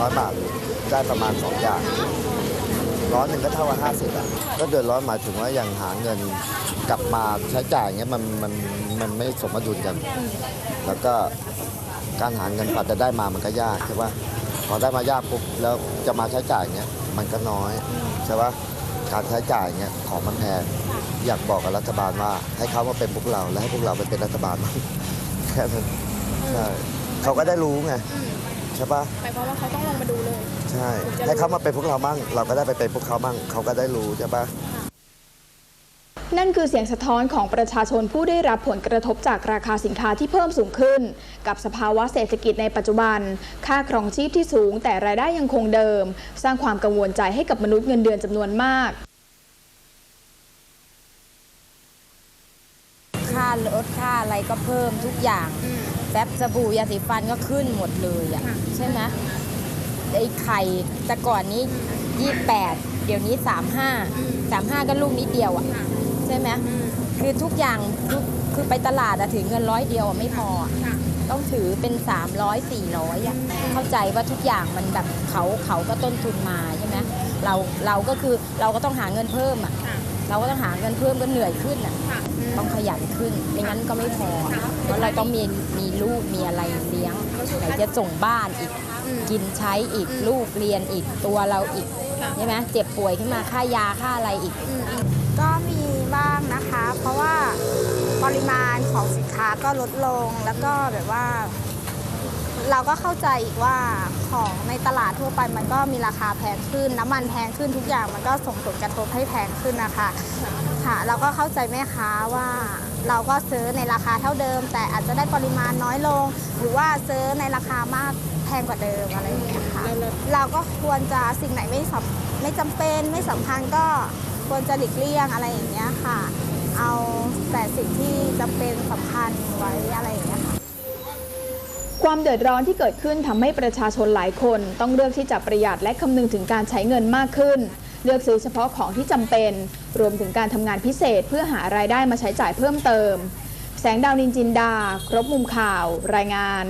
200 บาทได้ประมาณ 2 อย่างร้อยหนึ่งก็เท่ากับห้าสิบอะ ก็เดือดร้อนหมายถึงว่าอย่างหาเงินกลับมาใช้จ่ายเงี้ยมันมันมันไม่สมดุลกัน แล้วก็การหาเงินกว่าจะได้มามันก็ยากใช่ป่ะพอได้มายากปุ๊บแล้วจะมาใช้จ่ายเงี้ยมันก็น้อยใช่ป่ะการใช้จ่ายเงี้ยของมันแพงอยากบอกกับรัฐบาลว่า ให้เขามาเป็นพวกเราและให้พวกเราไปเป็นรัฐบาลมั้งแค่นั้นใช่เขาก็ได้รู้ไง ช่ปะหมายความว่าเขาต้องลงมาดูเลย ใช่จะรู้ให้เขามาเป็นพวกเราบ้างเราก็ได้ไปเป็นพวกเขาบ้างเขาก็ได้รู้ใช่ปะนั่นคือเสียงสะท้อนของประชาชนผู้ได้รับผลกระทบจากราคาสินค้าที่เพิ่มสูงขึ้น กับสภาวะเศรษฐกิจในปัจจุบัน ค่าครองชีพที่สูงแต่รายได้ยังคงเดิม สร้างความกังวลใจให้กับมนุษย์เงินเดือนจำนวนมาก ค่ารถค่าอะไรก็เพิ่มทุกอย่าง แป๊บสบู่ยาสีฟันก็ขึ้นหมดเลยอะใช่ไหมไอ้ไข่แต่ก่อนนี้ 28 เดี๋ยวนี้ 35 35 ก็ลูกนิดเดียวอะใช่ไหมคือทุกอย่างคือคือไปตลาดอะถือเงินร้อยเดียวอะไม่พออะต้องถือเป็น 300 400อะเข้าใจว่าทุกอย่างมันแบบเขาเขาก็ต้นทุนมาใช่ไหมเราเราก็คือเราก็ต้องหาเงินเพิ่มอะ เราก็ต้องหาเงินเพิ่มก็เหนื่อยขึ้นอะต้องขยันขึ้นไม่งั้นก็ไม่พอ เพราะเราต้องมีมีลูกมีอะไรเลี้ยงไหนจะส่งบ้านอีก กินใช้อีกลูกเรียนอีกตัวเราอีกใช่ไหมเจ็บป่วยขึ้นมาค่ายาค่าอะไรอีก ก็มีบ้างนะคะ เพราะว่าปริมาณของสินค้าก็ลดลงแล้วก็แบบว่า เราก็เข้าใจอีกว่าของในตลาดทั่วไปมันก็มีราคาแพงขึ้น น้ำมันแพงขึ้นทุกอย่างมันก็ส่งผลกระทบให้แพงขึ้นนะคะค่ะ เราก็เข้าใจแม่ค้าว่าเราก็ซื้อในราคาเท่าเดิม แต่อาจจะได้ปริมาณน้อยลง หรือว่าซื้อในราคามากแพงกว่าเดิมอะไรอย่างเงี้ยค่ะเราก็ควรจะสิ่งไหนไม่สไม่จำเป็นไม่สำคัญก็ควรจะหลีกเลี่ยงอะไรอย่างเงี้ยค่ะ เอาแต่สิ่งที่จำเป็นสำคัญไว้อะไรอย่างเงี้ยค่ะ ความเดือดร้อนที่เกิดขึ้นทำให้ประชาชนหลายคน ต้องเลือกที่จะประหยัดและคำนึงถึงการใช้เงินมากขึ้น เลือกซื้อเฉพาะของที่จำเป็น รวมถึงการทำงานพิเศษเพื่อหารายได้มาใช้จ่ายเพิ่มเติม แสงดาวนินจินดา ครบมุมข่าว รายงาน